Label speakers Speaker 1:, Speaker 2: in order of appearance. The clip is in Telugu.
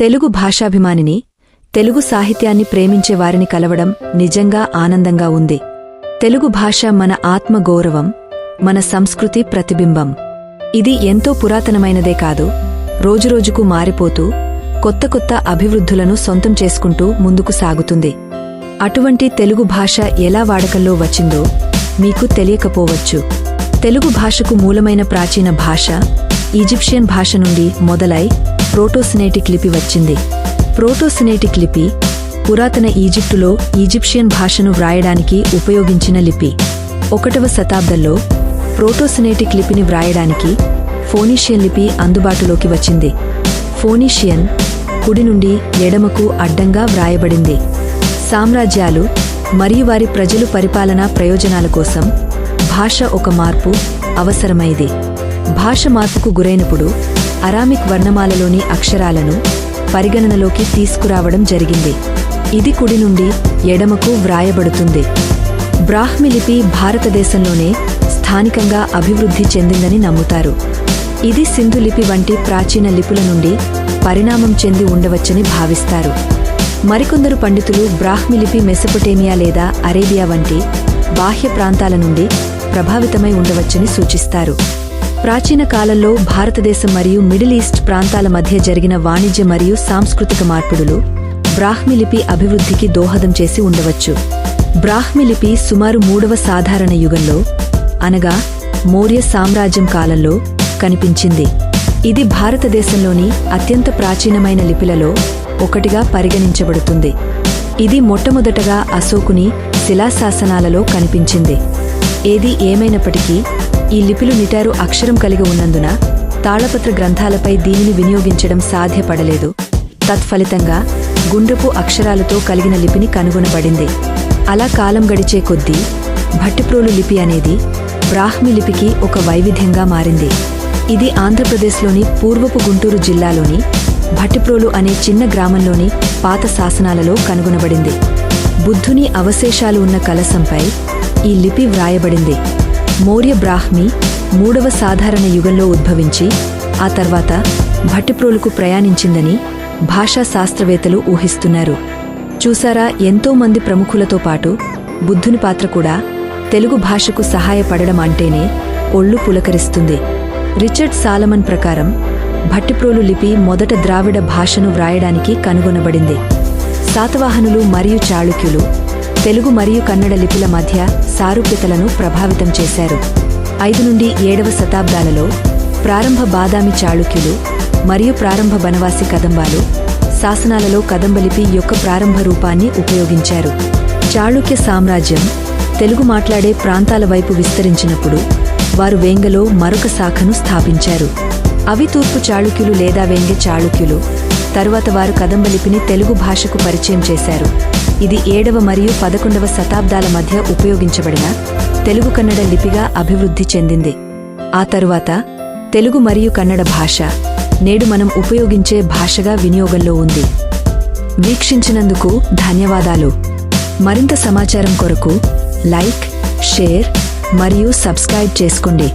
Speaker 1: తెలుగు భాషాభిమానిని తెలుగు సాహిత్యాన్ని ప్రేమించే వారిని కలవడం నిజంగా ఆనందంగా ఉంది. తెలుగు భాష మన ఆత్మ గౌరవం మన సంస్కృతి ప్రతిబింబం. ఇది ఎంతో పురాతనమైనదే కాదు రోజురోజుకు మారిపోతూ కొత్త కొత్త అభివృద్ధులను సొంతం చేసుకుంటూ ముందుకు సాగుతుంది. అటువంటి తెలుగు భాష ఎలా వాడకంలో వచ్చిందో మీకు తెలియకపోవచ్చు. తెలుగు భాషకు మూలమైన ప్రాచీన భాష ఈజిప్షియన్ భాష నుండి మొదలై ప్రోటోసినేటిక్ లిపి వచ్చింది. ప్రోటోసినేటిక్ లిపి పురాతన ఈజిప్టులో ఈజిప్షియన్ భాషను వ్రాయడానికి ఉపయోగించిన లిపి. ఒకటవ శతాబ్దంలో ప్రోటోసినేటిక్ లిపిని వ్రాయడానికి ఫోనీషియన్ లిపి అందుబాటులోకి వచ్చింది. ఫోనీషియన్ కుడి నుండి ఎడమకు అడ్డంగా వ్రాయబడింది. సామ్రాజ్యాలు మరియు వారి ప్రజలు పరిపాలనా ప్రయోజనాల కోసం భాష ఒక మార్పు అవసరమైంది. భాష మార్పుకు గురైనప్పుడు అరామిక్ వర్ణమాలలోని అక్షరాలను పరిగణనలోకి తీసుకురావడం జరిగింది. ఇది కుడి నుండి ఎడమకు వ్రాయబడుతుంది. బ్రాహ్మి లిపి భారతదేశంలోనే స్థానికంగా అభివృద్ధి చెందిందని నమ్ముతారు. ఇది సింధు లిపి వంటి ప్రాచీన లిపుల నుండి పరిణామం చెంది ఉండవచ్చని భావిస్తారు. మరికొందరు పండితులు బ్రాహ్మి లిపి మెసొపొటేమియా లేదా అరేబియా వంటి బాహ్య ప్రాంతాల నుండి ప్రభావితమై ఉండవచ్చని సూచిస్తారు. ప్రాచీన కాలంలో భారతదేశం మరియు మిడిల్ ఈస్ట్ ప్రాంతాల మధ్య జరిగిన వాణిజ్య మరియు సాంస్కృతిక మార్పిడులు బ్రాహ్మి లిపి అభివృద్ధికి దోహదం చేసి ఉండవచ్చు. బ్రాహ్మి లిపి సుమారు మూడవ సాధారణ యుగంలో అనగా మౌర్య సామ్రాజ్యం కాలంలో కనిపించింది. ఇది భారతదేశంలోని అత్యంత ప్రాచీనమైన లిపిలలో ఒకటిగా పరిగణించబడుతుంది. ఇది మొట్టమొదటగా అశోకుని శిలాశాసనాలలో కనిపించింది. ఏది ఏమైనప్పటికీ ఈ లిపిలు నిటారు అక్షరం కలిగి ఉన్నందున తాళపత్ర గ్రంథాలపై దీనిని వినియోగించడం సాధ్యపడలేదు. తత్ఫలితంగా గుండ్రపు అక్షరాలతో కలిగిన లిపిని కనుగొనబడింది. అలా కాలం గడిచే కొద్దీ భట్టిప్రోలు లిపి అనేది బ్రాహ్మి లిపికి ఒక వైవిధ్యంగా మారింది. ఇది ఆంధ్రప్రదేశ్లోని పూర్వపు గుంటూరు జిల్లాలోని భట్టిప్రోలు అనే చిన్న గ్రామంలోని పాత శాసనాలలో కనుగొనబడింది. బుద్ధుని అవశేషాలు ఉన్న కలశంపై ఈ లిపి వ్రాయబడింది. మౌర్య బ్రాహ్మి మూడవ సాధారణ యుగంలో ఉద్భవించి ఆ తర్వాత భట్టిప్రోలుకు ప్రయాణించిందని భాషా శాస్త్రవేత్తలు ఊహిస్తున్నారు. చూసారా ఎంతో మంది ప్రముఖులతో పాటు బుద్ధుని పాత్ర కూడా తెలుగు భాషకు సహాయపడడం అంటేనే ఒళ్ళు పులకరిస్తుంది. రిచర్డ్ సాలమన్ ప్రకారం భట్టిప్రోలు లిపి మొదట ద్రావిడ భాషను వ్రాయడానికి కనుగొనబడింది. శాతవాహనులు మరియు చాళుక్యులు తెలుగు మరియు కన్నడ లిపిల మధ్య సారూప్యతలను ప్రభావితం చేశారు. ఐదు నుండి ఏడవ శతాబ్దాలలో ప్రారంభ బాదామి చాళుక్యులు మరియు ప్రారంభ బనవాసి కదంబాలు శాసనాలలో కదంబలిపి యొక్క ప్రారంభ రూపాన్ని ఉపయోగించారు. చాళుక్య సామ్రాజ్యం తెలుగు మాట్లాడే ప్రాంతాల వైపు విస్తరించినప్పుడు వారు వేంగలో మరొక శాఖను స్థాపించారు. అవి తూర్పు చాళుక్యులు లేదా వేంగ చాళుక్యులు. తరువాత వారు కదంబలిపిని తెలుగు భాషకు పరిచయం చేశారు. ఇది ఏడవ మరియు పదకొండవ శతాబ్దాల మధ్య ఉపయోగించబడిన తెలుగు కన్నడ లిపిగా అభివృద్ధి చెందింది. ఆ తరువాత తెలుగు మరియు కన్నడ భాష నేడు మనం ఉపయోగించే భాషగా వినియోగంలో ఉంది. వీక్షించినందుకు ధన్యవాదాలు. మరింత సమాచారం కొరకు లైక్ షేర్ మరియు సబ్స్క్రైబ్ చేసుకోండి.